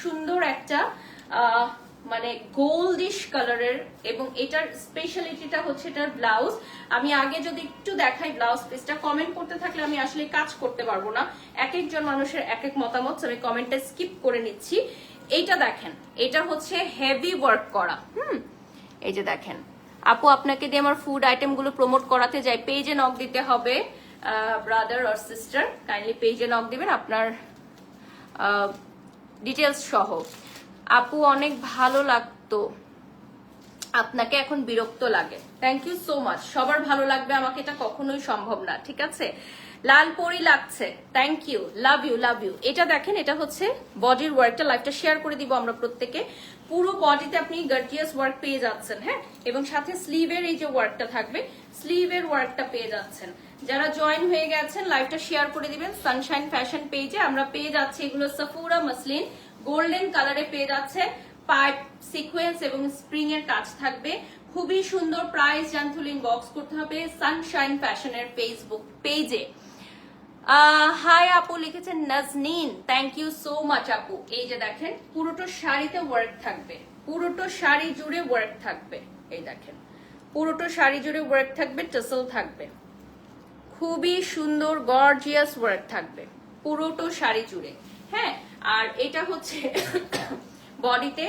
সুন্দর একটা মানে গোল্ডিশ কালারের এবং এটার স্পেশালিটিটা হচ্ছে এটার ব্লাউজ আমি আগে যদি একটু দেখাই ব্লাউজ পিসটা কমেন্ট করতে থাকলে আমি আসলে কাজ করতে পারব না। এক একজন মানুষের এক এক মতামত আমি কমেন্টটা স্কিপ করে নিচ্ছি। এইটা দেখেন, এটা হচ্ছে হেভি ওয়ার্ক করা, হুম? এই যে দেখেন, আপু আপনাকে দিয়ে আমার ফুড আইটেমগুলো প্রমোট করাতে যাই পেজে নক দিতে হবে ব্রাদার অর সিস্টার কাইন্ডলি পেজে নক দিবেন, আপনার ডিটেলস সহ। আপু, অনেক ভালো লাগতো। আপনাকে এখন বিরক্ত লাগে। থ্যাংক ইউ সো মাচ সবার ভালো লাগবে আমাকে, এটা কখনোই সম্ভব না, ঠিক আছে? লাল পরি লাগছে। Thank you love you love you এটা দেখেন, এটা হচ্ছে বডির ওয়ার্কটা লাইফটা শেয়ার করে দিব আমরা প্রত্যেকে। পুরো বডিতে আপনি গার্জিয়াস ওয়ার্ক পেয়ে যাচ্ছেন হ্যাঁ? এবং সাথে স্লিভের এই যে ওয়ার্কটা থাকবে স্লিভের ওয়ার্কটা পেয়ে যাচ্ছেন। যারা জয়েন হয়ে গেছেন লাইভটা শেয়ার করে দিবেন। সানশাইন ফ্যাশন পেজে আমরা পেয়ে যাচ্ছি এগুলো সাফুরা মসলিন গোল্ডেন কালারে পেয়ে যাচ্ছে। পাইপ সিকোয়েন্স এবং স্প্রিং এর কাজ থাকবে। খুবই সুন্দর প্রাইস জানথুলিং বক্স করতে হবে সানশাইন ফ্যাশনের ফেসবুক পেজে হাই আপু, লিখেছেন Naznin. Thank you so much আপু। এই যে দেখেন, পুরোটো শাড়িতে ওয়ার্ক থাকবে। পুরোটো শাড়ি জুড়ে ওয়ার্ক থাকবে। এই দেখেন, পুরোটো শাড়ি জুড়ে ওয়ার্ক থাকবে টাসেল থাকবে। খুবই সুন্দর গর্জিয়াস ওয়ার্ক থাকবে। পুরোটো শাড়ি জুড়ে হ্যাঁ আর এটা হচ্ছে বডিতে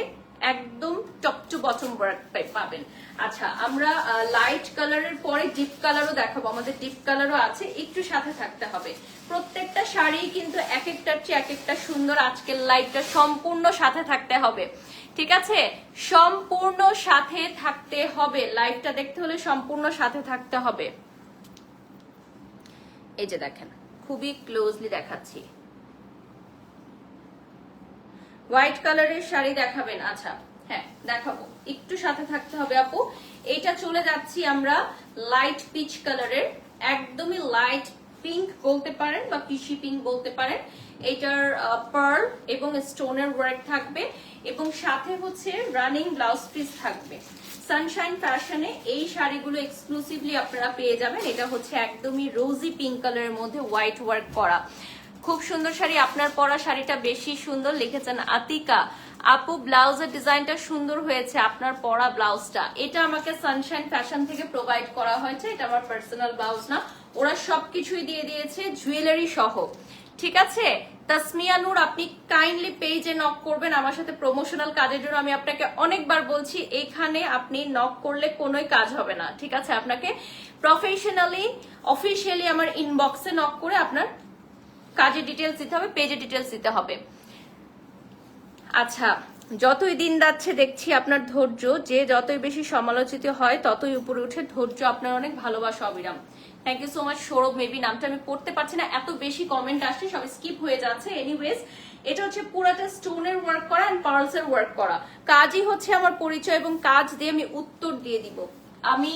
একদম টপ টু বটম ওয়ার্ক পাবেন। আচ্ছা আমরা লাইট কালারের পরে ডিপ কালারও দেখাবো। আমাদের ডিপ কালারও আছে, একটু সাথে থাকতে হবে। প্রত্যেকটা শাড়ি কিন্তু এক একটার চেয়ে এক একটা সুন্দর। আজকের লাইটটা সম্পূর্ণ সাথে থাকতে হবে। ঠিক আছে? সম্পূর্ণ সাথে থাকতে হবে। লাইভটা দেখতে হলে সম্পূর্ণ সাথে থাকতে হবে। এই যে দেখেন, খুবই ক্লোজলি দেখাচ্ছি। হোয়াইট কালারের শাড়ি দেখাবেন আচ্ছা হ্যাঁ দেখাবো। একটু সাথে থাকতে হবে আপু। এটা চলে যাচ্ছি আমরা লাইট পিচ কালারের একদমই লাইট পিঙ্ক বলতে পারেন বা পিসি পিঙ্ক বলতে পারেন। এটার পার্ল এবং স্টোনের ওয়ার্ক থাকবে এবং সাথে হচ্ছে রানিং ব্লাউজ পিস থাকবে। সানশাইন ফ্যাশনে এই শাড়িগুলো এক্সক্লুসিভলি আপনারা পেয়ে যাবেন। এটা হচ্ছে একদমই রোজি পিঙ্ক কালারের মধ্যে হোয়াইট ওয়ার্ক করা। খুব সুন্দর শাড়ি, আপনার পরা শাড়িটা বেশি সুন্দর। লিখেছেন আতিকা, আপু ব্লাউজের ডিজাইনটা সুন্দর হয়েছে, আপনার পরা ব্লাউজটা এটা আমাকে সানশাইন ফ্যাশন থেকে প্রোভাইড করা হয়েছে, এটা আমার পার্সোনাল ব্লাউজ না। ওরা সবকিছুই দিয়ে দিয়েছে জুয়েলারি সহ। ঠিক আছে? তাসমিয়া নূর, আপনি কাইন্ডলি পেজে নক করবেন। আমার সাথে প্রমোশনাল কাজের জন্য আমি আপনাকে অনেকবার বলছি, এখানে আপনি নক করলে কোনোই কাজ হবে না। ঠিক আছে? আপনাকে প্রফেশনালি অফিসিয়ালি আমার ইনবক্সে নক করে আপনার কাজের ডিটেলস দিতে হবে পেজে ডিটেলস দিতে হবে। আচ্ছা যতই দিন যাচ্ছে দেখছি আপনার ধৈর্য, যে যতই বেশি সমালোচিত হয়, ততই উপরে উঠে ধৈর্য আপনার অনেক ভালোবাসা, অবিরাম। Thank you so much Sourav. Maybe নামটা আমি পড়তে পারছি না, এত বেশি কমেন্ট আসছে, সব স্কিপ হয়ে যাচ্ছে। এনিওয়েজ এটা হচ্ছে পুরাটা স্টোনের ওয়ার্ক করা অ্যান্ড পার্লস এর ওয়ার্ক করা। কাজই হচ্ছে আমার পরিচয় এবং কাজ দিয়ে আমি উত্তর দিয়ে দিব। আমি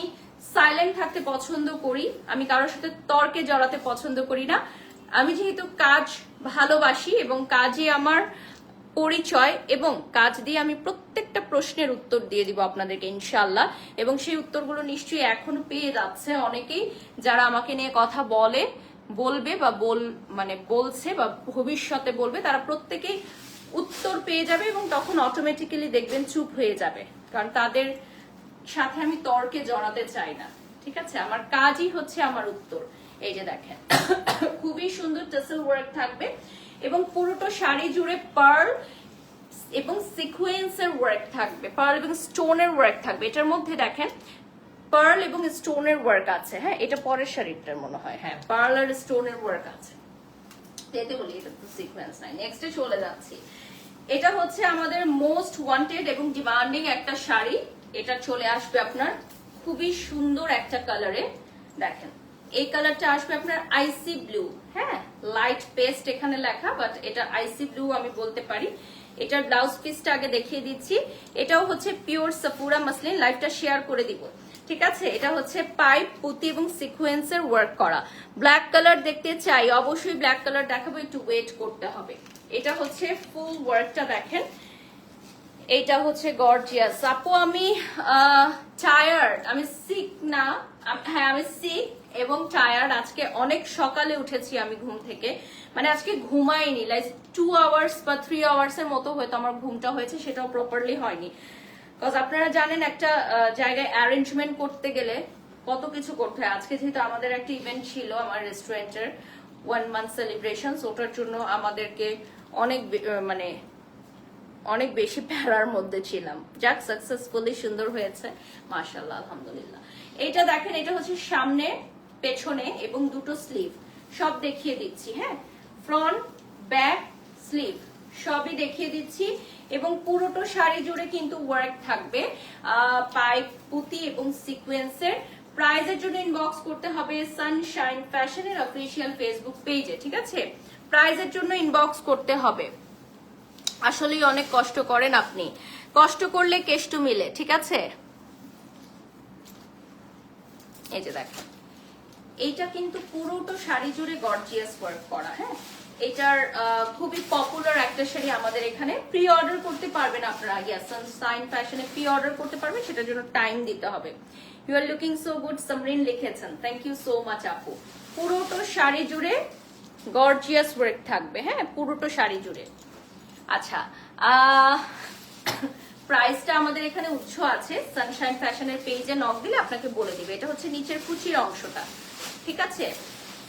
সাইলেন্ট থাকতে পছন্দ করি, আমি কারোর সাথে তর্কে জড়াতে পছন্দ করি না। আমি যেহেতু কাজ ভালোবাসি এবং কাজে আমার পরিচয় এবং কাজ দিয়ে আমি প্রত্যেকটা প্রশ্নের উত্তর দিয়ে দিব আপনাদেরকে ইনশাল্লাহ এবং সেই উত্তরগুলো নিশ্চয়ই এখনও পেয়ে যাচ্ছে অনেকেই যারা আমাকে নিয়ে কথা বলে, বলবে বা বল মানে বলছে বা ভবিষ্যতে বলবে, তারা প্রত্যেকেই উত্তর পেয়ে যাবে এবং তখন অটোমেটিক্যালি দেখবেন চুপ হয়ে যাবে। কারণ তাদের সাথে আমি তর্কে জড়াতে চাই না, ঠিক আছে? আমার কাজই হচ্ছে আমার উত্তর। এই যে দেখেন, খুবই সুন্দর টেসেল ওয়ার্ক থাকবে। এবং পুরোটো শাড়ি জুড়ে পার এবং সিকোয়েন্সের ওয়ার্ক থাকবে, পার্ল এবং স্টোনের ওয়ার্ক থাকবে। এটার মধ্যে দেখেন, পার্ল এবং স্টোনের ওয়ার্ক আছে হ্যাঁ? এটা পরের শাড়িটার মনে হয় হ্যাঁ পার্ল আর স্টোনের ওয়ার্ক আছে। বলি, এটা তো সিকোয়েন্স নাই। নেক্সটে চলে যাচ্ছি। এটা হচ্ছে আমাদের মোস্ট ওয়ান্টেড এবং ডিমান্ডিং একটা শাড়ি এটা চলে আসবে আপনার খুবই সুন্দর একটা কালারে। দেখেন, এই কালারটা আসবে আপনার আইসি ব্লু। হ্যাঁ লাইট পেস্ট এখানে লেখা বাট এটা আইসি ব্লু আমি বলতে পারি। এটার ব্লাউজ পিসটা আগে দেখিয়ে দিচ্ছি। এটাও হচ্ছে পিওর সাপুরা মাসলিন লাইভটা শেয়ার করে দিব। ঠিক আছে? এটা হচ্ছে পাইপ পুঁতি এবং সিকোয়েন্সের ওয়ার্ক করা। ব্ল্যাক কালার দেখতে চাই, অবশ্যই ব্ল্যাক কালার দেখাবো, একটু ওয়েট করতে হবে। এটা হচ্ছে ফুল ওয়ার্কটা দেখেন। এইটা হচ্ছে গর্জিয়াস আপু, আমি টায়ার্ড আমি সিক না। হ্যাঁ আমি সিক এবং টায়ার্ড আজকে অনেক সকালে উঠেছি আমি ঘুম থেকে। মানে আজকে ঘুমাইনি লাইক টু আওয়ার্স বা থ্রি আওয়ার্স এর মতো হয়তো আমার ঘুমটা হয়েছে, সেটাও প্রপারলি হয়নি। বিকজ আপনারা জানেন একটা জায়গায় অ্যারেঞ্জমেন্ট করতে গেলে কত কিছু করতে হয়। আজকে যেহেতু আমাদের একটা ইভেন্ট ছিল আমার রেস্টুরেন্টের ওয়ান মান্থ সেলিব্রেশন ওটার জন্য আমাদেরকে অনেক মানে অনেক বেশি প্যারার মধ্যে ছিলাম। যাক সাকসেসফুলি সুন্দর হয়েছে। মাশাল্লাহ আলহামদুলিল্লাহ। এটা দেখেন, এটা হচ্ছে সামনে পেছনে এবং দুটো স্লিভ সব দেখিয়ে দিচ্ছি হ্যাঁ? ফ্রন্ট ব্যাক স্লিভ সবই দেখিয়ে দিচ্ছি এবং পুরোটো শাড়ি জুড়ে কিন্তু ওয়ার্ক থাকবে পাইপ পুঁতি এবং সিকোয়েন্সের প্রাইজের জন্য ইনবক্স করতে হবে সানশাইন ফ্যাশনের অফিসিয়াল ফেসবুক পেজে ঠিক আছে? প্রাইজের জন্য ইনবক্স করতে হবে। আসলেই অনেক কষ্ট করেন আপনি। কষ্ট করলে কেষ্টু মিলে, ঠিক আছে? এই যে দেখেন। এইটা কিন্তু পুরোটো শাড়ি জুড়ে গর্জিয়াস ওয়ার্ক করা হ্যাঁ? এটার খুবই পপুলার একটা শাড়ি আমাদের এখানে। প্রি অর্ডার করতে পারবেন আপনারা ইয়াস সাইন ফ্যাশনে প্রি অর্ডার করতে পারবেন, সেটার জন্য টাইম দিতে হবে। You are looking so good Samrin লিখেছেন। থ্যাংক ইউ সো মাচ আপু। পুরোটো শাড়ি জুড়ে গর্জিয়াস ওয়ার্ক থাকবে হ্যাঁ? পুরোটো শাড়ি জুড়ে। আচ্ছা প্রাইসটা আমাদের এখানে উৎস আছে। সানশাইন ফ্যাশনের পেজে নক দিলে আপনাকে বলে দিবে। এটা হচ্ছে নিচের কুচির অংশটা। ঠিক আছে?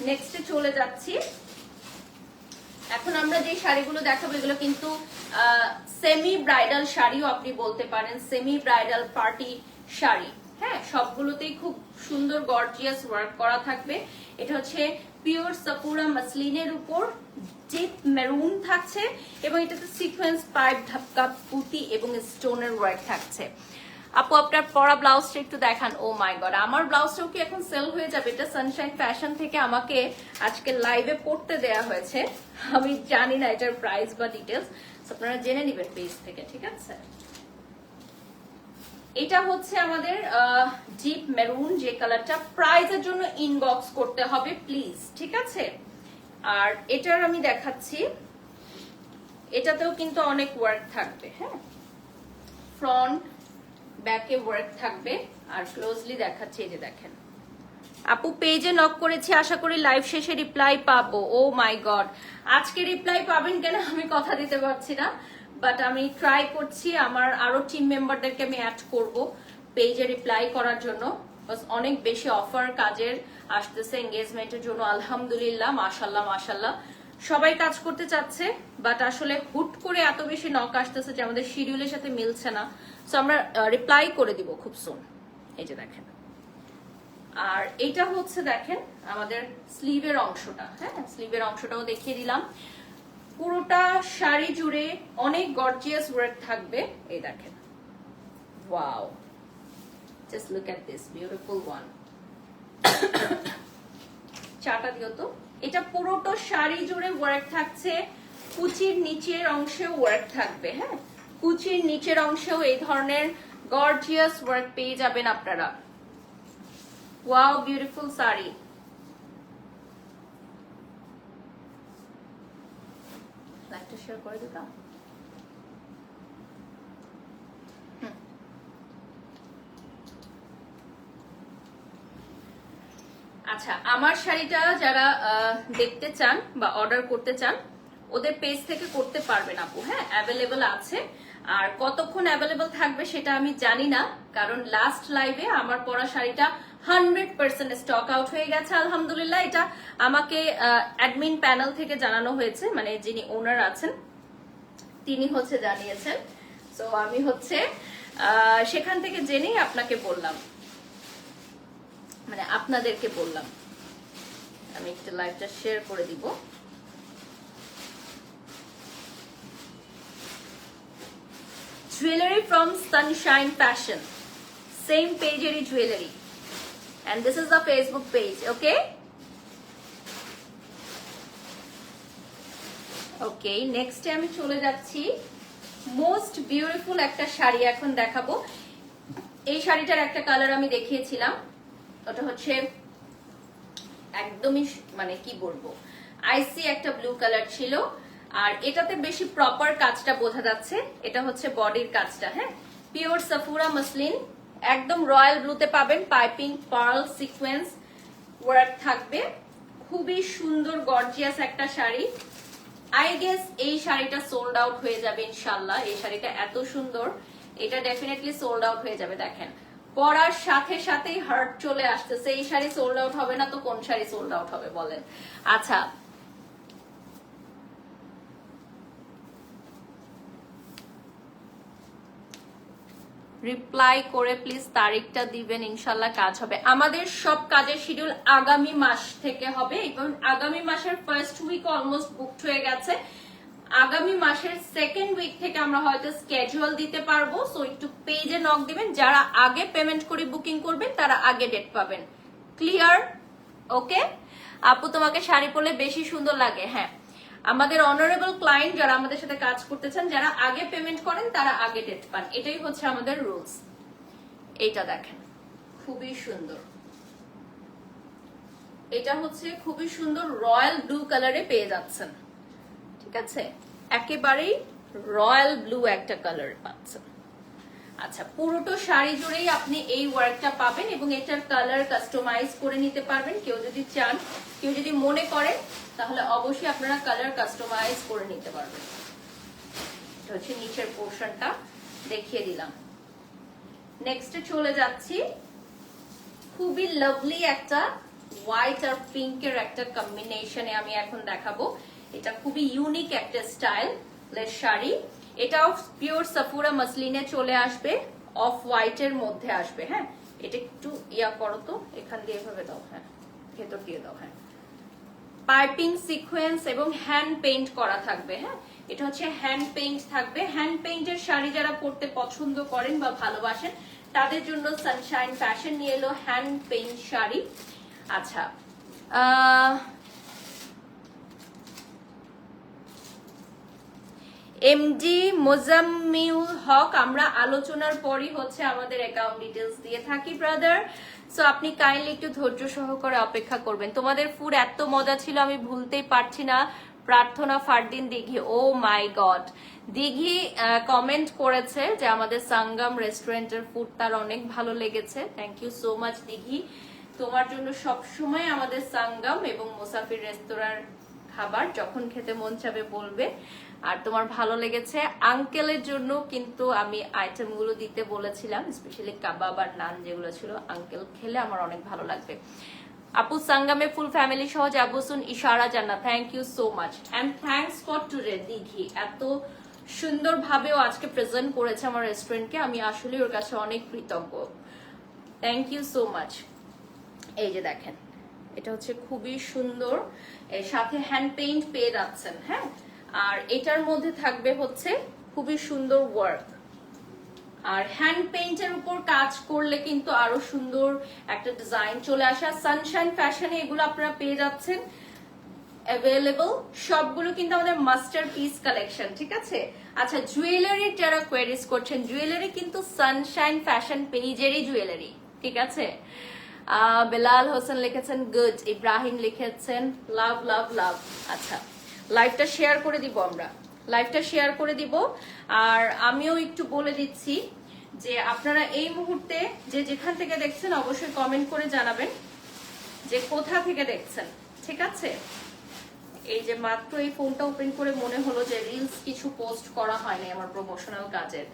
নেক্সটে চলে যাচ্ছি। এখন আমরা যে শাড়িগুলো দেখাবো, এগুলো কিন্তু সেমি ব্রাইডাল শাড়িও আপনি বলতে পারেন সেমি ব্রাইডাল পার্টি শাড়ি। হ্যাঁ সবগুলোতেই খুব সুন্দর গর্জিয়াস ওয়ার্ক করা থাকবে। এটা হচ্ছে পিওর সাপুরা মাসলিনের উপর ডিপ মেরুন থাকছে এবং এটাতে সিকোয়েন্স পাইপ ধাপকা পুঁতি এবং স্টোনের ওয়ার্ক থাকছে। আপু, আপনার পরা ব্লাউজটা একটু দেখান। ও মাই গড আমার ব্লাউজটাও কি এখন সেল হয়ে যাবে? এটা সানশাইন ফ্যাশন থেকে আমাকে আজকে লাইভে পড়তে দেয়া হয়েছে। আমি জানি না এটার প্রাইস বা ডিটেলস আপনারা জেনে নেবেন পেজ থেকে, ঠিক আছে? এটা হচ্ছে আমাদের ডিপ মেরুন যে কালারটা প্রাইজের জন্য ইনবক্স করতে হবে প্লিজ ঠিক আছে? আর এটার আমি দেখাচ্ছি। এটাতেও কিন্তু অনেক ওয়ার্ক থাকবে হ্যাঁ? ফ্রন্ট ব্যাকে ওয়ার্ক থাকবে। আর ক্লোজলি দেখাচ্ছি এই যে দেখেন। আপু পেজে নক করেছি, আশা করি লাইভ শেষে রিপ্লাই পাবো। ও মাই গড আজকে রিপ্লাই পাবেন কেন আমি কথা দিতে পারছি না। বাট আমি ট্রাই করছি আমার আরও টিম মেম্বারদেরকে আমি অ্যাড করব পেজে রিপ্লাই করার জন্য। অনেক বেশি অফার কাজের আসতেছে এঙ্গেজমেন্টের জন্য। আলহামদুলিল্লাহ মাশাল্লাহ মাশাল্লাহ সবাই কাজ করতে চাচ্ছে বাট আসলে হুট করে এত বেশি নক আসতেছে যে আমাদের শিডিউলের সাথে মিলছে না। সো আমরা রিপ্লাই করে দিব খুব সুন এই যে দেখেন। আর এটা হচ্ছে দেখেন আমাদের স্লিভের অংশটা হ্যাঁ? স্লিভের অংশটাও দেখিয়ে দিলাম। পুরোটা শাড়ি জুড়ে অনেক গর্জিয়াস ওয়ার্ক থাকবে। এই দেখেন। Wow just look at this beautiful one চাটা দিও তো। এটা পুরোটা শাড়ি জুড়ে ওয়ার্ক থাকছে। কুচির নিচের অংশেও ওয়ার্ক থাকবে হ্যাঁ? কুচির নিচের অংশেও এই ধরনের গর্জিয়াস ওয়ার্ক পেয়ে যাবেন আপনারা। ওয়াও বিউটিফুল শাড়ি আচ্ছা আমার শাড়িটা যারা দেখতে চান বা অর্ডার করতে চান, ওদের পেজ থেকে করতে পারবেন আপু হ্যাঁ? অ্যাভেলেবল আছে। আর কতক্ষণ অ্যাভেলেবল থাকবে সেটা আমি জানি না, কারণ লাস্ট লাইভে আমার পরা শাড়িটা হান্ড্রেড পার্সেন্ট স্টক আউট হয়ে গেছে, আলহামদুলিল্লাহ। এটা আমাকে অ্যাডমিন প্যানেল থেকে জানানো হয়েছে মানে যিনি ওনার আছেন, তিনি হচ্ছে জানিয়েছেন। তো আমি হচ্ছে সেখান থেকে জেনেই আপনাকে বললাম। মানে আপনাদেরকে বললাম। আমি একটু লাইভটা শেয়ার করে দিব। Jewellery from Sunshine fashion same পেজেরই jewellery and this is the facebook page, okay? Okay নেক্সটে আমি চলে যাচ্ছি। মোস্ট বিউটিফুল একটা শাড়ি এখন দেখাবো। এই শাড়িটার একটা কালার আমি দেখিয়েছিলাম। ওটা হচ্ছে একদমই মানে কি বলব? আইসি একটা ব্লু কালার ছিল। আর এটাতে বেশি প্রপার কাজটা বোঝা যাচ্ছে। এটা হচ্ছে বডির কাজটা হ্যাঁ? পিওর সাফুরা মসলিন একদম রয়্যাল ব্লুতে পাবেন। পাইপিং পার্ল সিকোয়েন্স ওয়ার্ক থাকবে। খুবই সুন্দর গর্জিয়াস একটা শাড়ি। আই গেস এই শাড়িটা সোল্ড আউট হয়ে যাবে ইনশাল্লাহ এই শাড়িটা এত সুন্দর, এটা ডেফিনেটলি সোল্ড আউট হয়ে যাবে, দেখেন। পরার সাথে সাথেই হার্ট চলে আসতেছে। এই শাড়ি সোল্ড আউট হবে না তো কোন শাড়ি সোল্ড আউট হবে বলেন? আচ্ছা রিপ্লাই করে প্লিজ তারিখটা দিবেন, ইনশাল্লাহ কাজ হবে। আমাদের সব কাজের শিডিউল আগামী মাস থেকে হবে, এবং আগামী মাসের ফার্স্ট উইক অলমোস্ট বুকড হয়ে গেছে। আগামী মাসের সেকেন্ড উইক থেকে আমরা হয়তো স্কেজুয়াল দিতে পারব সো একটু পেজে নক দিবেন। যারা আগে পেমেন্ট করে বুকিং করবেন, তারা আগে ডেট পাবেন। ক্লিয়ার ওকে আপু, তোমাকে শাড়ি পরলে বেশি সুন্দর লাগে। হ্যাঁ। আমাদের অনারেবল ক্লায়েন্ট যারা আমাদের সাথে কাজ করতে চান, যারা আগে পেমেন্ট করেন, তারা আগে ডেট পান। এটাই হচ্ছে আমাদের রুলস এইটা দেখেন। খুবই সুন্দর। এটা হচ্ছে খুবই সুন্দর রয়্যাল ব্লু কালারে পেয়ে যাচ্ছেন। ঠিক আছে? একেবারেই রয়্যাল ব্লু একটা কালার পাচ্ছেন। আচ্ছা পুরোটো শাড়ি জুড়েই আপনি এই ওয়ার্কটা পাবেন এবং এটার কালার কাস্টমাইজ করে নিতে পারবেন। কেউ যদি চান, কেউ যদি মনে করেন, তাহলে অবশ্যই আপনারা কালার কাস্টমাইজ করে নিতে পারবেন। এটা হচ্ছে নিচের পোর্শনটা দেখিয়ে দিলাম। নেক্সটে চলে যাচ্ছি। খুবই লাভলি একটা হোয়াইট আর পিঙ্কের একটা কম্বিনেশনে আমি এখন দেখাবো। এটা খুবই ইউনিক একটা স্টাইল শাড়ি। এটাও পিওর সাফুরা মাসলিনে চলে আসবে অফ হোয়াইটের মধ্যে আসবে হ্যাঁ? এটা একটু ইয়া করো তো, এখান দিয়ে এভাবে দাও হ্যাঁ ভেতর দিয়ে দাও হ্যাঁ। পাইপিং সিকোয়েন্স এবং হ্যান্ড পেইন্ট করা থাকবে হ্যাঁ? এটা হচ্ছে হ্যান্ড পেইন্ট থাকবে। হ্যান্ড পেইন্টের শাড়ি যারা পরতে পছন্দ করেন বা ভালোবাসেন, তাদের জন্য সানশাইন ফ্যাশন নিয়ে এলো হ্যান্ড পেইন্ট শাড়ি। আচ্ছা আহ এমডি মোজাম্মিউল হক, আমরা আলোচনার পরই হচ্ছে আমাদের অ্যাকাউন্ট ডিটেলস দিয়ে থাকি ব্রাদার সো আপনি কাইন্ডলি একটু ধৈর্য সহকারে অপেক্ষা করবেন। তোমাদের ফুড এত মজা ছিল, আমি ভুলতেই পারছি না। Prarthana Fardin Dighi oh my god Dighi comment করেছে যে আমাদের সাঙ্গাম রেস্টুরেন্টের ফুড তার অনেক ভালো লেগেছে। Thank you so much Dighi. তোমার জন্য সবসময় আমাদের সাঙ্গাম এবং মুসাফির রেস্তোরাঁর খাবার যখন খেতে মন চাবে বলবে। আর তোমার ভালো লেগেছে। আঙ্কেলের জন্য কিন্তু আমি আইটেমগুলো দিতে বলেছিলাম স্পেশালি কাবাব আর নান যেগুলো ছিল। আঙ্কেল খেলে আমার অনেক ভালো লাগবে। আপু, সাঙ্গামে ফুল ফ্যামিলি সহ যাবুসুন Ishara Janna thank you so much and thanks for today Dighi. এত সুন্দরভাবেও আজকে প্রেজেন্ট করেছে আমার রেস্টুরেন্টকে আমি আসলে ওর কাছে অনেক কৃতজ্ঞ। থ্যাংক ইউ সো মাচ এই যে দেখেন, এটা হচ্ছে খুবই সুন্দর। এর সাথে হ্যান্ড পেইন্ট পেয়ে যাচ্ছেন হ্যাঁ? আর এটার মধ্যে থাকবে হচ্ছে খুবই সুন্দর ওয়ার্ক আর হ্যান্ড পেইন্টের উপর কাজ করলে কিন্তু আরও সুন্দর একটা ডিজাইন চলে আসা। সানশাইন ফ্যাশনে এগুলো আপনারা পেয়ে যাচ্ছেন। অ্যাভেলেবল সবগুলো কিন্তু আমাদের মাস্টার পিস কালেকশন ঠিক আছে? আচ্ছা জুয়েলারি যারা কোয়ারিজ করছেন জুয়েলারি কিন্তু সানশাইন ফ্যাশন পেজেরই জুয়েলারি ঠিক আছে? বেলাল হোসেন লিখেছেন গুড ইব্রাহিম লিখেছেন লাভ লাভ লাভ আচ্ছা। লাইভটা শেয়ার করে দিব আমরা। লাইভটা শেয়ার করে দিব। আর আমিও একটু বলে দিচ্ছি যে আপনারা এই মুহূর্তে যে যেখান থেকে দেখছেন, অবশ্যই কমেন্ট করে জানাবেন যে কোথা থেকে দেখছেন। ঠিক আছে? এই যে মাত্র এই ফোনটা ওপেন করে মনে হলো যে রিলস কিছু পোস্ট করা হয়নি আমার প্রমোশনাল কাজের।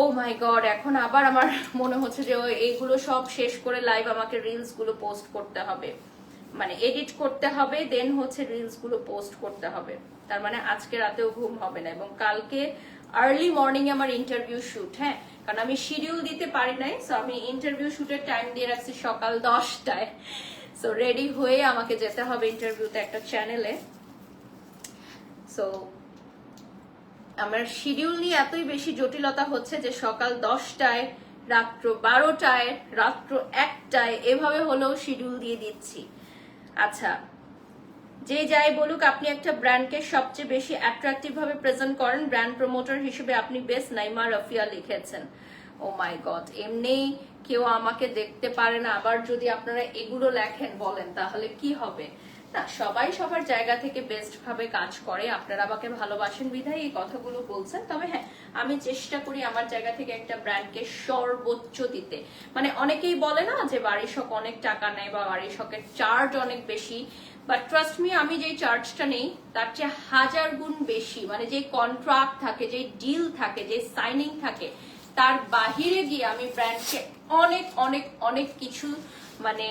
ও মাই গড এখন আবার আমার মনে হচ্ছে যে এইগুলো সব শেষ করে লাইভ আমাকে রিলসগুলো পোস্ট করতে হবে। মানে এডিট করতে হবে দেন হচ্ছে রিলসগুলো পোস্ট করতে হবে। তার মানে আজকে রাতেও ঘুম হবে না এবং কালকে আর্লি মর্নিং আমার ইন্টারভিউ শুট হ্যাঁ? কারণ আমি শিডিউল দিতে পারি নাই সো আমি ইন্টারভিউ শুটের টাইম দিয়ে রাখছি সকাল দশটায়। সো রেডি হয়ে আমাকে যেতে হবে ইন্টারভিউতে একটা চ্যানেলে সো আমার শিডিউল নিয়ে এতই বেশি জটিলতা হচ্ছে যে সকাল দশটায়, রাত্র বারোটায়, রাত্র একটায় এভাবে হলেও শিডিউল দিয়ে দিচ্ছি। আচ্ছা যে যাই বলুক, আপনি একটা ব্র্যান্ডকে সবচেয়ে বেশি অ্যাট্রাকটিভ ভাবে প্রেজেন্ট করেন ব্র্যান্ড প্রমোটার হিসেবে আপনি বেস্ট নাইমা রফিয়া লিখেছেন। ও মাই গড এমনি কেউ আমাকে দেখতে পারে না, আবার যদি আপনারা এগুলো লেখেন বলেন, তাহলে কি হবে? না, সবাই সবার জায়গা থেকে বেস্ট ভাবে কাজ করে। আপনারা আমাকে ভালোবাসেন, বিধায় এই কথাগুলো বলছেন। তবে হ্যাঁ আমি চেষ্টা করি আমার জায়গা থেকে একটা ব্র্যান্ডকে সর্বোচ্চ দিতে। মানে অনেকেই বলে না যে বাড়ি শখ অনেক টাকা নেয় বা বাড়ি শখের চার্জ অনেক বেশি। বাট ট্রাস্ট মি আমি যেই চার্জটা নেই, তার চেয়ে হাজার গুণ বেশি। মানে যে কন্ট্রাক্ট থাকে যে ডিল থাকে যে সাইনিং থাকে, তার বাহিরে গিয়ে আমি ব্র্যান্ডকে অনেক অনেক অনেক কিছু মানে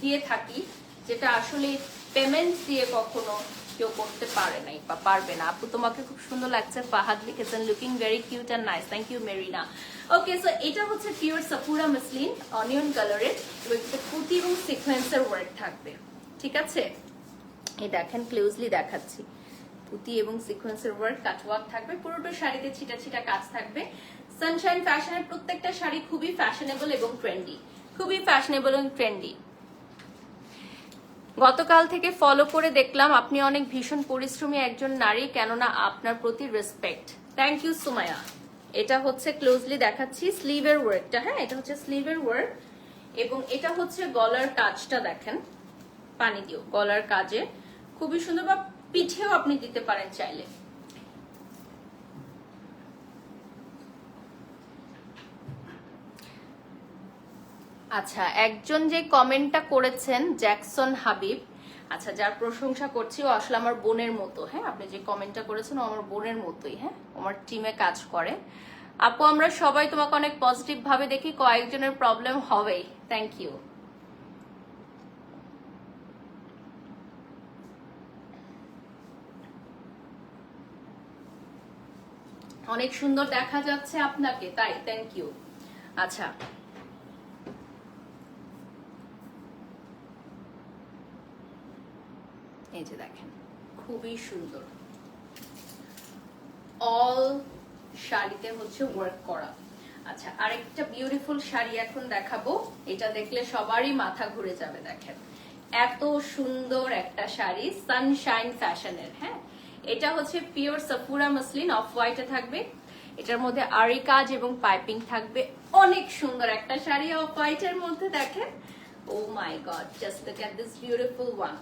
দিয়ে থাকি। যেটা আসলে পেমেন্ট দিয়ে কখনো কেউ করতে পারে নাই বা পারবে না। আপু, তোমাকে খুব সুন্দর লাগছে। ফাহাদ লিখেছেন looking very cute and nice thank you Marina okay so এটা হচ্ছে পিওর সাপুরা মসলিন অনিয়ন কালারের এবং পুঁতি এবং সিকোয়েন্সের ওয়ার্ক থাকবে। ঠিক আছে? এই দেখেন ক্লোজলি দেখাচ্ছি। পুঁতি এবং সিকোয়েন্সের ওয়ার্ক কাটওয়ার্ক থাকবে। পুরোটা শাড়িতে ছিটা ছিটা কাজ থাকবে। সানশাইন ফ্যাশনের প্রত্যেকটা শাড়ি খুবই ফ্যাশনেবল এবং ট্রেন্ডি খুবই ফ্যাশনেবল এবং ট্রেন্ডি গতকাল থেকে ফলো করে দেখলাম আপনি অনেক ভীষণ পরিশ্রমী একজন নারী, কেননা আপনার প্রতি রেসপেক্ট থ্যাংক ইউ সুমায়া এটা হচ্ছে ক্লোজলি দেখাচ্ছি স্লিভের ওয়ার্কটা হ্যাঁ? এটা হচ্ছে স্লিভের ওয়ার্ক এবং এটা হচ্ছে গলার কাজটা দেখেন। পানি দিও, গলার কাজে। খুবই সুন্দর বা পিঠেও আপনি দিতে পারেন চাইলে। আচ্ছা একজন যে কমেন্টটা করেছেন, জ্যাকসন হাবিব আচ্ছা যার প্রশংসা করছি, ও আসলে আমার বোনের মতো হ্যাঁ? আপনি যে কমেন্টটা করেছেন, ও আমার বোনের মতোই হ্যাঁ? আমার টিমে কাজ করে। আপু, আমরা সবাই তোমাকে অনেক পজিটিভ ভাবে দেখি, কয়েকজনের প্রবলেম হবেই। থ্যাংক ইউ অনেক সুন্দর দেখা যাচ্ছে আপনাকে, তাই থ্যাংক ইউ আচ্ছা এই যে দেখেন। খুবই সুন্দর। অল শাড়িতে হচ্ছে ওয়ার্ক করা। আচ্ছা আরেকটা বিউটিফুল শাড়ি এখন দেখাবো। এটা দেখলে সবারই মাথা ঘুরে যাবে, দেখেন। এত সুন্দর একটা শাড়ি সানশাইন ফ্যাশনের হ্যাঁ? এটা হচ্ছে পিওর সাফুরা মসলিন অফ হোয়াইটে থাকবে। এটার মধ্যে আরি কাজ এবং পাইপিং থাকবে। অনেক সুন্দর একটা শাড়ি অফ হোয়াইটের মধ্যে, দেখেন? ও my god just look at this beautiful one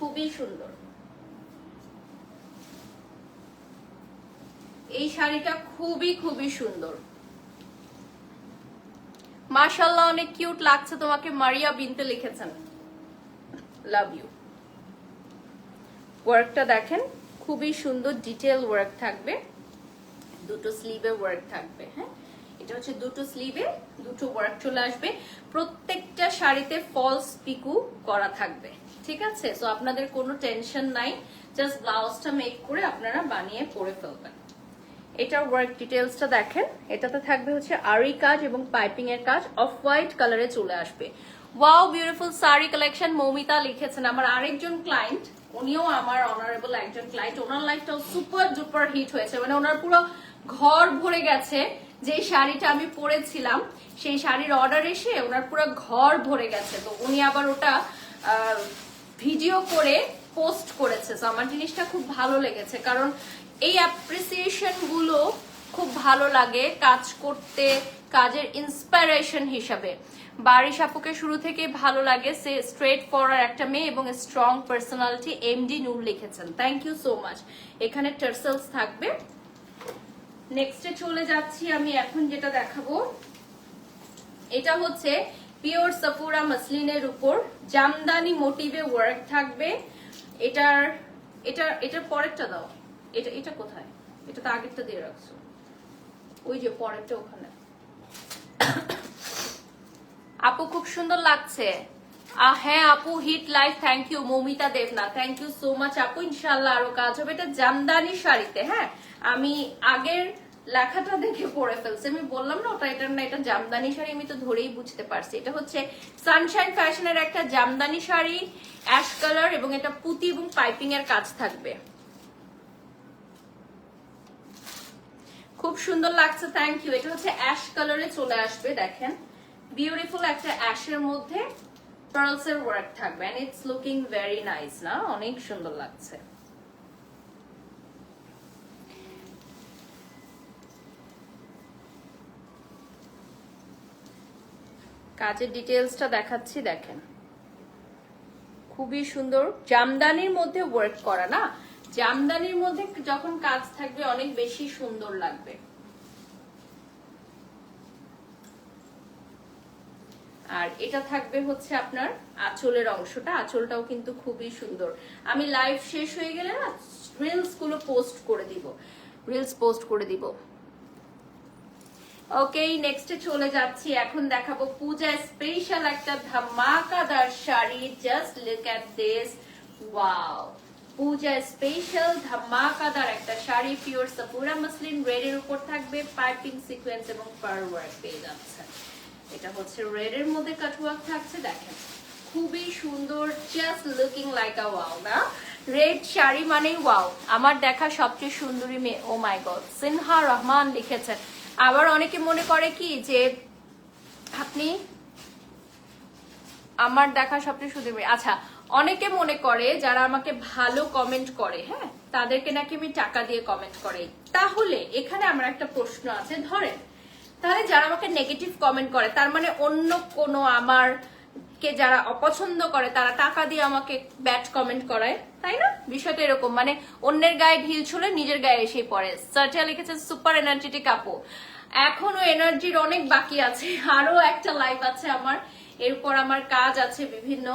খুবই সুন্দর। এই শাড়িটা খুবই খুবই সুন্দর। মাশাল্লাহ অনেক কিউট লাগছে তোমাকে মারিয়া বিনতে লিখেছেন। লাভ ইউ ওয়ার্কটা দেখেন, খুবই সুন্দর ডিটেল ওয়ার্ক থাকবে। দুটো স্লিভে ওয়ার্ক থাকবে হ্যাঁ? এটা হচ্ছে দুটো স্লিভে দুটো ওয়ার্ক চলে আসবে। প্রত্যেকটা শাড়িতে ফলস পিকু করা থাকবে। ঠিক আছে? সো আপনাদের কোনো টেনশন নাই। জাস্ট ব্লাউজটা মেক করে আপনারা বানিয়ে পরে ফেলবেন। এটার ওয়ার্ক ডিটেলসটা দেখেন। এটাতে থাকবে হচ্ছে আরি কাজ এবং পাইপিং এর কাজ। অফ হোয়াইট কালারে চলে আসবে। Wow beautiful sari collection Moumita লিখেছেন, আমার আরেকজন ক্লায়েন্ট উনিও আমার অনারেবল একজন ক্লায়েন্ট ওনার লাইফটাও সুপার ডুপার হিট হয়েছে। মানে ওনার পুরো ঘর ভরে গেছে। যে শাড়িটা আমি পরেছিলাম, সেই শাড়ির অর্ডার এসে ওনার পুরো ঘর ভরে গেছে। তো উনি আবার ওটা ভিডিও করে পোস্ট করেছে। তো আমার জিনিসটা খুব ভালো লেগেছে। কারণ এই অ্যাপ্রিসিয়েশনগুলো খুব ভালো লাগে কাজ করতে, কাজের ইন্সপিরেশন হিসাবে। বারিশ আপুকে শুরু থেকে ভালো লাগে, সে স্ট্রেট ফরওয়ার্ড একটা মেয়ে এবং স্ট্রং পার্সোনালিটি এমডি নূর লিখেছেন। থ্যাংক ইউ সো মাচ এখানে টার্সেলস থাকবে। নেক্সটে চলে যাচ্ছি আমি এখন যেটা দেখাবো। এটা হচ্ছে পিওর সাফুরা মসলিনের উপর। জামদানি মোটিভে ওয়ার্ক থাকবে। এটার এটা এটার পরেরটা দাও। এটা এটা কোথায়? এটা তো আগেরটা দিয়ে রাখছো। ওই যে পরেরটা ওখানে। আপু, খুব সুন্দর লাগছে। হ্যাঁ আপু hit life thank you Moumita Debnath. Thank you so much আপু ইনশাল্লাহ আরও কাজ হবে। এটা জামদানি শাড়িতে হ্যাঁ? আমি আগের লেখাটা দেখে পড়ে ফেলছি। আমি বললাম না, ওটা এটা না, এটা জামদানি শাড়ি, আমি তো ধরেই বুঝতে পারছি। এটা হচ্ছে সানশাইন ফ্যাশনের একটা জামদানি শাড়ি অ্যাশ কালার এবং এটা পুঁতি এবং পাইপিং এর কাজ থাকবে। খুব সুন্দর লাগছে থ্যাংক ইউ এটা হচ্ছে অ্যাশ কালারে চলে আসবে, দেখেন। বিউটিফুল একটা অ্যাশের মধ্যে পার্লস এর ওয়ার্ক থাকবে and it's looking very nice না? অনেক সুন্দর লাগছে। কাজের ডিটেলসটা দেখাচ্ছি, দেখেন। খুবই সুন্দর। জামদানির মধ্যে ওয়ার্ক করা, না? জামদানির মধ্যে যখন কাজ থাকবে, অনেক বেশি সুন্দর লাগবে। আর এটা থাকবে হচ্ছে আপনার আঁচলের অংশটা। আঁচলটাও কিন্তু খুবই সুন্দর। আমি লাইভ শেষ হয়ে গেলে না রিলসগুলো পোস্ট করে দিব। রিলস পোস্ট করে দিব। ওকে নেক্সটে চলে যাচ্ছি। এখন দেখাবো পূজা স্পেশাল একটা ধামাকাদার sari. Just look at this wow Puja special ধামাকাদার একটা শাড়ি। পিওর সাপুরা মাসলিন রেড এর উপর থাকবে। পাইপিং সিকোয়েন্স এবং পার ওয়ার্ক পেয়ে যাচ্ছে। এটা হচ্ছে রেড এর মধ্যে কাটওয়ার্ক থাকছে। দেখেন, খুবই সুন্দর। Just looking like a wow না? রেড শাড়ি মানেই ওয়াও আমার দেখা সবচেয়ে সুন্দরী মেয়ে। Oh my god Sinha Rahman লিখেছেন আবার অনেকে মনে করে কি যে আপনি আমার দেখা সবচেয়ে শুধু আচ্ছা অনেকে মনে করে যারা আমাকে ভালো কমেন্ট করে হ্যাঁ তাদেরকে নাকি আমি টাকা দিয়ে কমেন্ট করে তাহলে এখানে আমার একটা প্রশ্ন আছে, ধরেন, তাহলে যারা আমাকে নেগেটিভ কমেন্ট করে, তার মানে অন্য কোনো আমার কে যারা অপছন্দ করে, তারা টাকা দিয়ে আমাকে ব্যাড কমেন্ট করায়। তাই না? বিষয়টা এরকম। মানে অন্যের গায়ে ঢিল ছুলে নিজের গায়ে এসেই পড়ে। সার্চা লিখেছে সুপার এনার্জেটিক আপু। এখনও এনার্জির অনেক বাকি আছে। আরও একটা লাইফ আছে আমার। এরপর আমার কাজ আছে বিভিন্ন।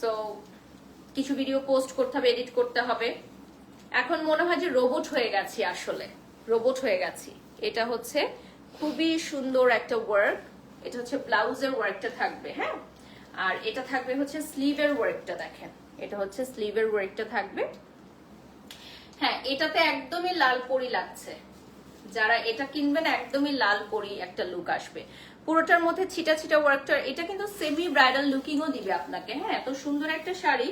সো কিছু ভিডিও পোস্ট করতে হবে এডিট করতে হবে। এখন মনে হয় যে রোবট হয়ে গেছি আসলে। রোবট হয়ে গেছি। এটা হচ্ছে খুবই সুন্দর একটা ওয়ার্ক এটা হচ্ছে ব্লাউজের ওয়ার্কটা থাকবে হ্যাঁ? আর এটা থাকবে হচ্ছে স্লিভের ওয়ার্কটা দেখেন। এটা হচ্ছে স্লিভের ওয়ার্কটা থাকবে। হ্যাঁ এটাতে একদমই লাল পরি লাগছে। যারা এটা কিনবেন, একদমই লাল পরি একটা লুক আসবে। পুরোটার মধ্যে ছিটা ছিটা ওয়ার্কটা এটা কিন্তু সেমি ব্রাইডাল লুকিংও দিবে আপনাকে। হ্যাঁ এত সুন্দর একটা শাড়ি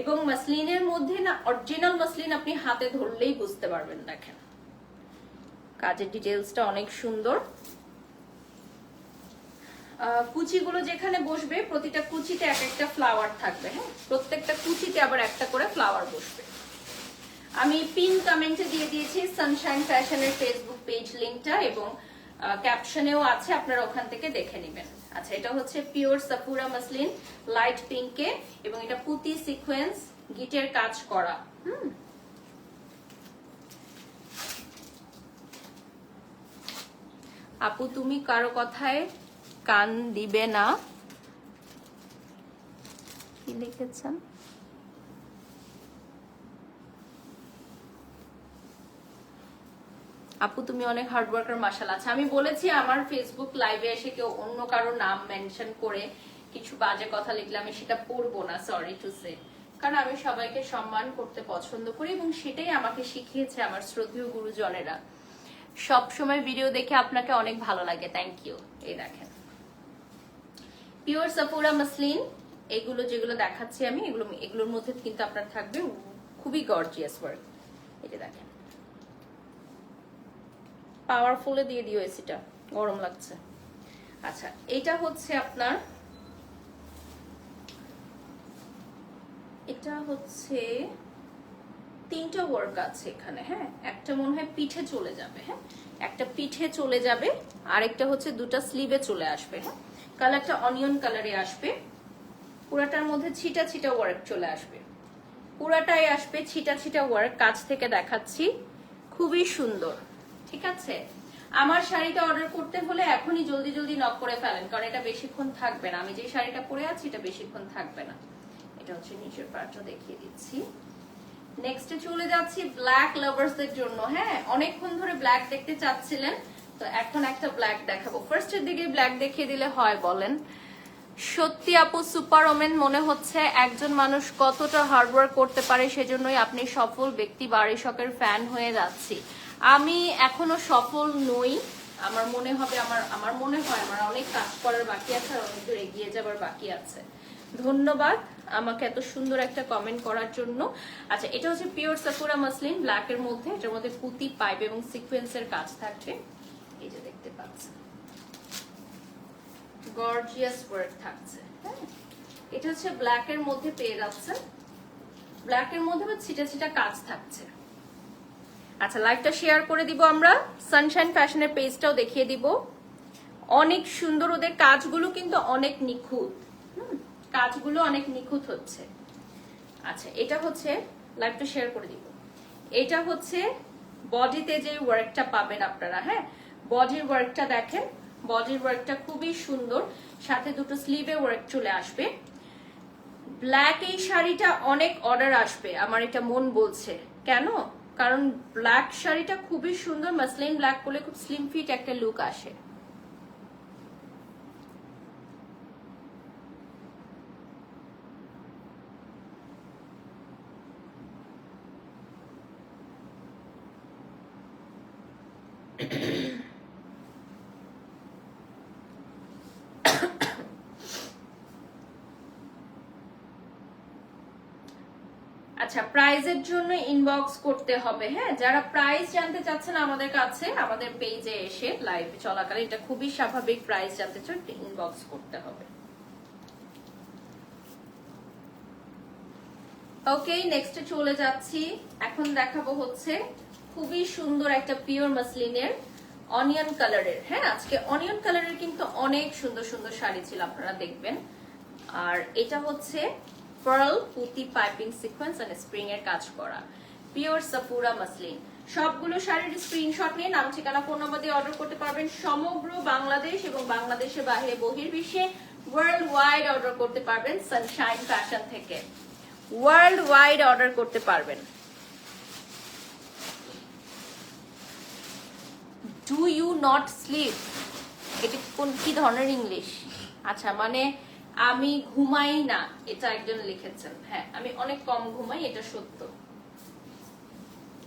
এবং মাসলিনের মধ্যে না অরিজিনাল মাসলিন আপনি হাতে ধরলেই বুঝতে পারবেন, দেখেন। কাজের ডিটেলসটা অনেক সুন্দর। কুচিগুলো যেখানে বসবে, প্রতিটা কুচিতে এক একটা ফ্লাওয়ার থাকবে হ্যাঁ? প্রত্যেকটা কুচিতে আবার একটা করে ফ্লাওয়ার বসবে। আমি পিন কমেন্টে দিয়ে দিয়েছি সানশাইন ফ্যাশনের ফেসবুক পেজ লিংকটা এবং ক্যাপশনেও আছে, আপনারা ওখান থেকে দেখে নেবেন। আচ্ছা এটা হচ্ছে পিওর সাপুরা মাসলিন লাইট পিঙ্কে এবং এটা পুতি সিকোয়েন্স গিটের কাজ করা, হুম? আপু, তুমি কারও কথায় কান দিবে না। কি লিখেছেন? আপু তুমি অনেক হার্ড ওয়ার্কার মাসাল আচ্ছা আমি বলেছি আমার ফেসবুক লাইভে এসে কেউ অন্য কারও নাম মেনশন করে কিছু বাজে কথা লিখলে আমি সেটা পড়ব না সরি টু সে কারণ আমি সবাইকে সম্মান করতে পছন্দ করি এবং সেটাই আমাকে শিখিয়েছে আমার শ্রদ্ধেয় গুরুজনেরা। সব সময় ভিডিও দেখে আপনাকে অনেক ভালো লাগে থ্যাংক ইউ এই দেখেন। পিওর সাপুরা মাসলিন, এগুলো যেগুলো দেখাচ্ছি আমি, এগুলো এগুলোর মধ্যে কিন্তু আপনার থাকবে খুবই গর্জিয়াস ওয়ার্ক এটা দেখেন। পাওয়ারফুলে দিয়ে দিও এসিটা, গরম লাগছে। আচ্ছা এটা হচ্ছে আপনার এটা হচ্ছে তিনটা ওয়ার্ক আছে এখানে হ্যাঁ? একটা মনে হয় পিঠে চলে যাবে হ্যাঁ? একটা পিঠে চলে যাবে, আরেকটা হচ্ছে দুটা স্লিভে চলে আসবে হ্যাঁ? কালারটা অনিয়ন কালারে আসবে। পুরাটার মধ্যে ছিটা ছিটা ওয়ার্ক চলে আসবে। পুরাটাই আসবে ছিটা ছিটা ওয়ার্ক, কাছ থেকে দেখাচ্ছি। খুবই সুন্দর, ঠিক আছে? আমার শাড়িটা অর্ডার করতে হলে এখনই জলদি জলদি নক করে ফেলেন, কারণ এটা বেশিক্ষণ থাকবে না। আমি যে শাড়িটা পরে আছি, এটা বেশিক্ষণ থাকবে না। এটা হচ্ছে নিচের পার্টটা দেখিয়ে দিচ্ছি। নেক্সটে চলে যাচ্ছি ব্ল্যাক লাভার্সদের জন্য হ্যাঁ? অনেকক্ষণ ধরে ব্ল্যাক দেখতে চাচ্ছিলেন। তো এখন একটা ব্ল্যাক দেখাবো। ফার্স্টের দিকে ব্ল্যাক দেখিয়ে দিলে হয় বলেন। সত্যি আপু সুপার ওমেন মনে হচ্ছে একজন মানুষ কতটা হার্ডওয়ার্ক করতে পারে সেজন্যই আপনি সফল ব্যক্তি, বাড়ি ফ্যান হয়ে যাচ্ছি। আমি এখনও সফল নই। আমার মনে হবে, আমার আমার মনে হয়, আমার অনেক কাজ করার বাকি আছে আর অনেক দূর এগিয়ে যাবার বাকি আছে। ধন্যবাদ আমাকে এত সুন্দর একটা কমেন্ট করার জন্য। আচ্ছা এটা হচ্ছে পিওর সাকুরা মাসলিন ব্ল্যাক এর মধ্যে, এটার মধ্যে পুঁতি পাইপ এবং সিকোয়েন্সের কাজ থাকবে এই দেখতে পাচ্ছেন। গর্জিয়াস ওয়ার্ক থাকছে। হ্যাঁ এটা হচ্ছে ব্ল্যাক এর মধ্যে পেয়ে ব্ল্যাক এর মধ্যে ছিটা ছিটা কাজ থাকছে। আচ্ছা লাইভটা শেয়ার করে দিব আমরা। সানশাইন ফ্যাশনের পেজটাও দেখিয়ে দিব। অনেক সুন্দর ওদের কাজগুলো কিন্তু অনেক নিখুঁত। কাজগুলো অনেক নিখুঁত হচ্ছে। আচ্ছা এটা হচ্ছে লাইভটা শেয়ার করে দিব। এটা হচ্ছে বডিতে যে ওয়ার্কটা পাবেন আপনারা হ্যাঁ? বডির ওয়ার্কটা দেখেন। বডির ওয়ার্কটা খুবই সুন্দর। সাথে দুটো স্লিভে ওয়ার্ক চলে আসবে। ব্ল্যাক এই শাড়িটা অনেক অর্ডার আসবে, আমার এটা মন বলছে। কেন? কারণ ব্ল্যাক শাড়িটা খুবই সুন্দর মাসলিন ব্ল্যাক করলে খুব স্লিম ফিট একটা লুক আসে। আচ্ছা প্রাইজের জন্য ইনবক্স করতে হবে হ্যাঁ? যারা প্রাইস জানতে চাচ্ছেন আমাদের কাছে, আমাদের পেজে এসে লাইভ চলাকালে এটা খুবই স্বাভাবিক প্রাইস জানতে চান ইনবক্স করতে হবে। ওকে নেক্সটে চলে যাচ্ছি। এখন দেখাবো হচ্ছে খুবই সুন্দর একটা পিওর মাসলিনের অনিয়ন কালারের হ্যাঁ? আজকে অনিয়ন কালারের কিন্তু অনেক সুন্দর সুন্দর শাড়ি ছিল, আপনারা দেখবেন। আর এটা হচ্ছে পার্ল পুতি পাইপিং সিকোয়েন্স আর স্প্রিং এর কাজ করা। পিওর সাপুরা মাসলিন সবগুলো শাড়ির স্ক্রিনশট নিয়ে নাম, ঠিকানা ফোন নম্বর দিয়ে অর্ডার করতে পারবেন। সমগ্র বাংলাদেশ এবং বাংলাদেশের বাইরে বহির্বিশ্বে ওয়ার্ল্ড ওয়াইড অর্ডার করতে পারবেন সানশাইন ফ্যাশন থেকে। ওয়ার্ল্ড ওয়াইড অর্ডার করতে পারবেন। ডু ইউ নট স্লিপ এটা কোন, কি ধরনের ইংলিশ আচ্ছা মানে আমি ঘুমাই না, এটা একজন লিখেছেন। হ্যাঁ আমি অনেক কম ঘুমাই, এটা সত্য।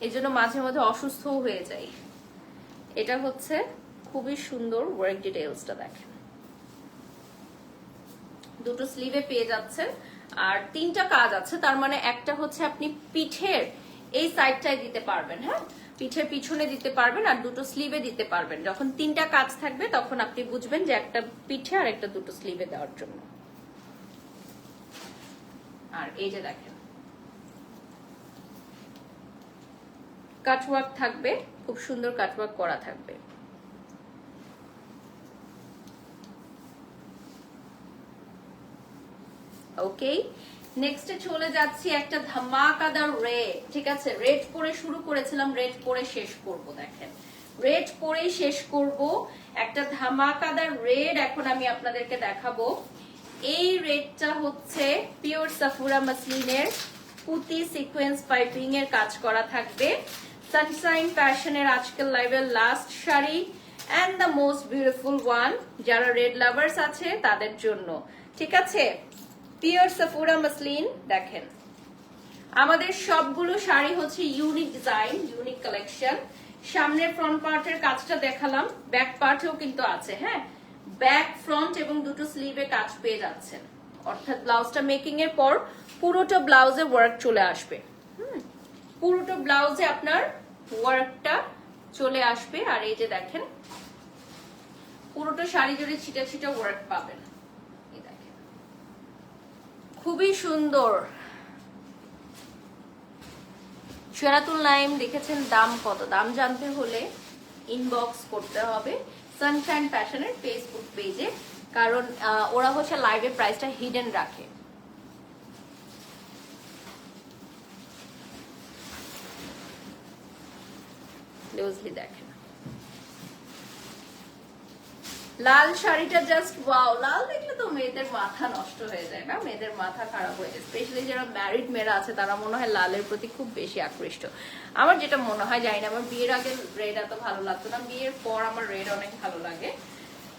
এই জন্য মাঝে মাঝে অসুস্থও হয়ে যাই। এটা হচ্ছে খুবই সুন্দর ওয়ার্ক ডিটেলসটা দেখেন। দুটো স্লিভে পেয়ে যাচ্ছেন, আর তিনটা কাজ আছে, তার মানে একটা হচ্ছে আপনি পিঠের এই সাইডটায় দিতে পারবেন হ্যাঁ? পিঠের পিছনে দিতে পারবেন, আর দুটো স্লিভে দিতে পারবেন। যখন তিনটা কাজ থাকবে, তখন আপনি বুঝবেন যে একটা পিঠে আর একটা দুটো স্লিভে দেওয়ার জন্য। আর এই যে দেখেন। কাটওয়ার্ক থাকবে, খুব সুন্দর কাটওয়ার্ক করা থাকবে। ওকে নেক্সটে চলে যাচ্ছি একটা ধামাকাদার রেড ঠিক আছে? রেড পরে শুরু করেছিলাম রেড পরে শেষ করব, দেখেন। রেড পরেই শেষ করব, একটা ধামাকাদার রেড এখন আমি আপনাদেরকে দেখাবো। এই রেডটা হচ্ছে পিওর সাফুরা মাসলিনের পুতি সিকোয়েন্স পাইপিং এর কাজ করা থাকবে। সানশাইন ফ্যাশনের আজকাল লাইভের last sari and the most beautiful one যারা রেড লাভার্স আছে, তাদের জন্য। ঠিক আছে? পিওর সাফুরা মাসলিন দেখেন। আমাদের সবগুলো শাড়ি হচ্ছে ইউনিক ডিজাইন ইউনিক কালেকশন সামনের ফ্রন্ট পার্টের কাজটা দেখালাম ব্যাক পার্টেও কিন্তু আছে হ্যাঁ? ব্যাক, ফ্রন্ট এবং দুটো স্লিভে কাজ পেয়ে যাচ্ছেন। অর্থাৎ ব্লাউজটা মেকিং এর পর পুরোটা ব্লাউজে ওয়ার্ক চলে আসবে। পুরোটা ব্লাউজে আপনার ওয়ার্কটা চলে আসবে। আর এই যে দেখেন, পুরোটা শাড়ি জুড়ে ছিটা ছিটা ওয়ার্ক পাবেন। খুবই সুন্দর। সেরাতুল নাইম দেখেছেন দাম কত? দাম জানতে হলে ইনবক্স করতে হবে। সানশাইন ফ্যাশনের ফেসবুক পেজে কারণ ওরা হচ্ছে লাইভে প্রাইসটা হিডেন রাখে। দেখেন। লাল শাড়িটা জাস্ট ওয়াও লাল দেখলে তো মেয়েদের মাথা নষ্ট হয়ে যায় না মেয়েদের মাথা খারাপ হয়ে যায়। স্পেশালি যারা ম্যারিড মেয়েরা আছে, তারা মনে হয় লালের প্রতি খুব বেশি আকৃষ্ট। আমার যেটা মনে হয়, জানি না, আমার বিয়ের আগে রেড এত ভালো লাগতো না। বিয়ের পর আমার রেড অনেক ভালো লাগে।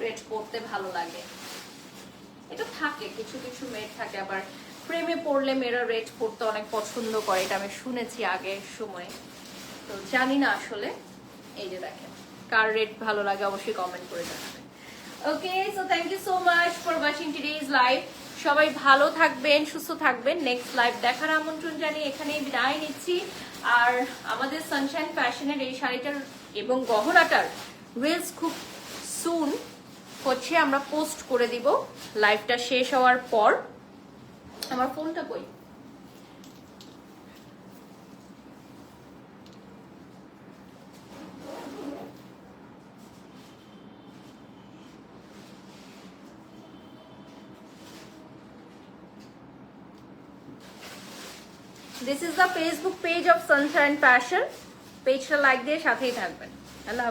রেড পরতে ভালো লাগে। এটা থাকে, কিছু কিছু মেয়ের থাকে। আবার প্রেমে পড়লে মেয়েরা রেড পরতে অনেক পছন্দ করে। এটা আমি শুনেছি আগের সময়। তো জানি না আসলে। এই যে দেখেন, কার রেড ভালো লাগে অবশ্যই কমেন্ট করে জানাবেন okay so thank you so much for watching today's live সবাই ভালো থাকবেন, সুস্থ থাকবেন। নেক্সট লাইভ দেখার আমন্ত্রণ জানিয়ে এখানেই বিদায় নিচ্ছি। আর আমাদের সানশাইন ফ্যাশনের এই শাড়িটার এবং গহনাটার রিলস খুব সুন হচ্ছে আমরা পোস্ট করে দিব। লাইভটা শেষ হওয়ার পর। আমার ফোনটা কই this is the Facebook page of Sunshine fashion পেজটা লাইক দিয়ে সাথেই থাকবেন আল্লাহ।